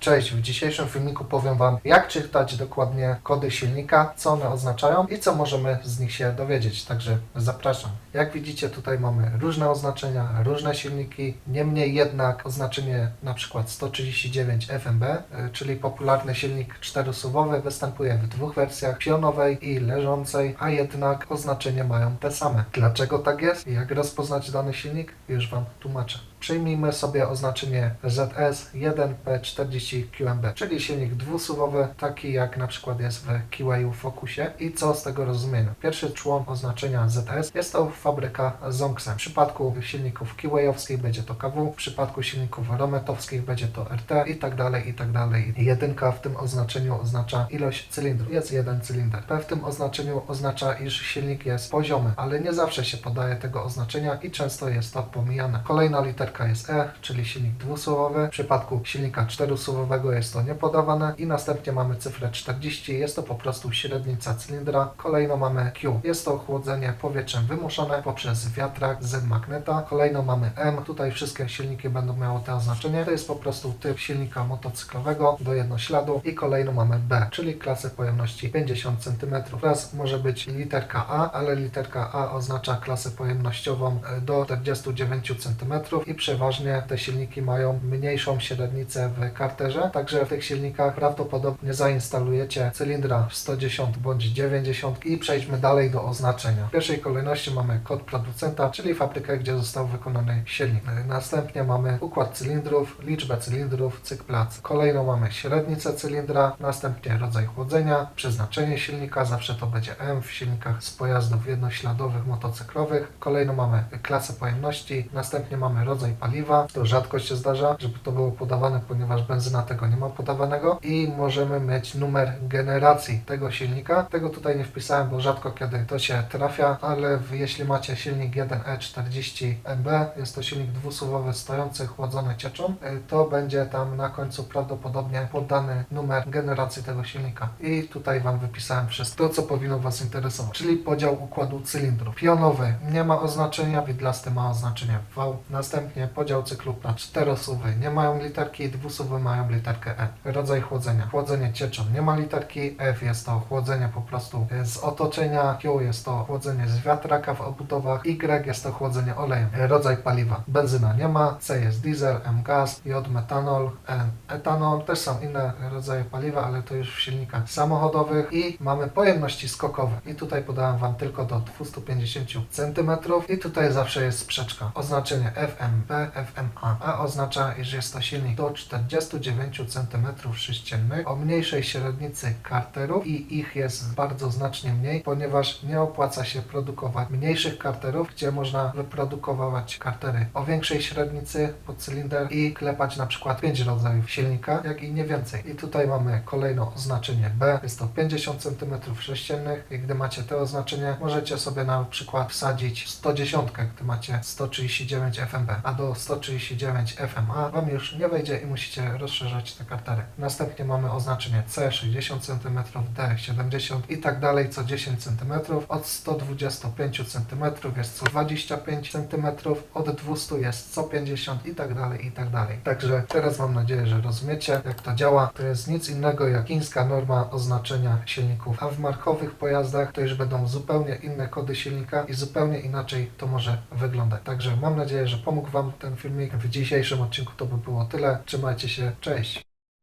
Cześć, w dzisiejszym filmiku powiem Wam, jak czytać dokładnie kody silnika, co one oznaczają i co możemy z nich się dowiedzieć. Także zapraszam. Jak widzicie, tutaj mamy różne oznaczenia, różne silniki. Niemniej jednak oznaczenie na przykład 139 FMB, y, czyli popularny silnik czterosuwowy, występuje w dwóch wersjach, pionowej i leżącej, a jednak oznaczenie mają te same. Dlaczego tak jest jak rozpoznać dany silnik? Już Wam tłumaczę. Przyjmijmy sobie oznaczenie ZS1P40QMB, czyli silnik dwusuwowy, taki jak na przykład jest w Kiwayu Focusie. I co z tego rozumiemy? Pierwszy człon oznaczenia ZS jest to fabryka Zonxen. W przypadku silników Kiwayowskich będzie to KW, w przypadku silników Rometowskich będzie to RT i tak dalej, i tak dalej. Jedynka w tym oznaczeniu oznacza ilość cylindrów. Jest jeden cylinder. P w tym oznaczeniu oznacza, iż silnik jest poziomy, ale nie zawsze się podaje tego oznaczenia i często jest to pomijane. Kolejna literka jest E, czyli silnik dwusuwowy. W przypadku silnika czterosuwowego jest to niepodawane i następnie mamy cyfrę 40. Jest to po prostu średnica cylindra. Kolejno mamy Q. Jest to chłodzenie powietrzem wymuszone poprzez wiatrak z magneta. Kolejno mamy M. Tutaj wszystkie silniki będą miały to oznaczenie. To jest po prostu typ silnika motocyklowego do jednośladu. I kolejno mamy B, czyli klasę pojemności 50 cm. Teraz może być literka A, ale literka A oznacza klasę pojemnościową do 49 cm i przeważnie te silniki mają mniejszą średnicę w karterze, także w tych silnikach prawdopodobnie zainstalujecie cylindra w 110 bądź 90 i przejdźmy dalej do oznaczenia. W pierwszej kolejności mamy kod producenta, czyli fabrykę, gdzie został wykonany silnik. Następnie mamy układ cylindrów, liczbę cylindrów, cykl pracy. Kolejno mamy średnicę cylindra, następnie rodzaj chłodzenia, przeznaczenie silnika, zawsze to będzie M w silnikach z pojazdów jednośladowych, motocyklowych. Kolejno mamy klasę pojemności, następnie mamy rodzaj paliwa. To rzadko się zdarza, żeby to było podawane, ponieważ benzyna tego nie ma podawanego. I możemy mieć numer generacji tego silnika. Tego tutaj nie wpisałem, bo rzadko kiedy to się trafia, ale jeśli macie silnik E 1E40MB, jest to silnik dwusuwowy stojący, chłodzony cieczą, y, to będzie tam na końcu prawdopodobnie podany numer generacji tego silnika. I tutaj Wam wypisałem wszystko, co powinno Was interesować, czyli podział układu cylindrów. Pionowy nie ma oznaczenia, widlasty ma oznaczenie V. Następnie podział cyklu prac. Czterosuwy nie mają literki, dwusuwy mają literkę E. Rodzaj chłodzenia. Chłodzenie cieczą nie ma literki, F jest to chłodzenie po prostu z otoczenia, Q jest to chłodzenie z wiatraka w obudowach, Y jest to chłodzenie olejem. Rodzaj paliwa. Benzyna nie ma, C jest diesel, M gaz, J metanol, N etanol. Też są inne rodzaje paliwa, ale to już w silnikach samochodowych i mamy pojemności skokowe. I tutaj podałem Wam tylko do 250 cm i tutaj zawsze jest sprzeczka. Oznaczenie FMB, FMA, a oznacza, iż jest to silnik do 49 cm3 o mniejszej średnicy karterów i ich jest bardzo znacznie mniej, ponieważ nie opłaca się produkować mniejszych karterów, gdzie można wyprodukować kartery o większej średnicy pod cylinder i klepać na przykład 5 rodzajów silnika, jak i nie więcej. I tutaj mamy kolejno oznaczenie B, jest to 50 cm3 i gdy macie to oznaczenie, możecie sobie na przykład wsadzić 110, gdy macie 139 FMB, a do 139 FMA Wam już nie wejdzie i musicie rozszerzać te kartery. Następnie mamy oznaczenie C 60 cm, D 70 i tak dalej co 10 cm. Od 125 cm jest co 25 cm, od 200 jest co 50 i tak dalej, i tak dalej. Także teraz mam nadzieję, że rozumiecie jak to działa. To jest nic innego jak chińska norma oznaczenia silników, a w markowych pojazdach to już będą zupełnie inne kody silnika i zupełnie inaczej to może wyglądać. Także mam nadzieję, że pomógł Wam ten filmik. W dzisiejszym odcinku to by było tyle. Trzymajcie się, cześć!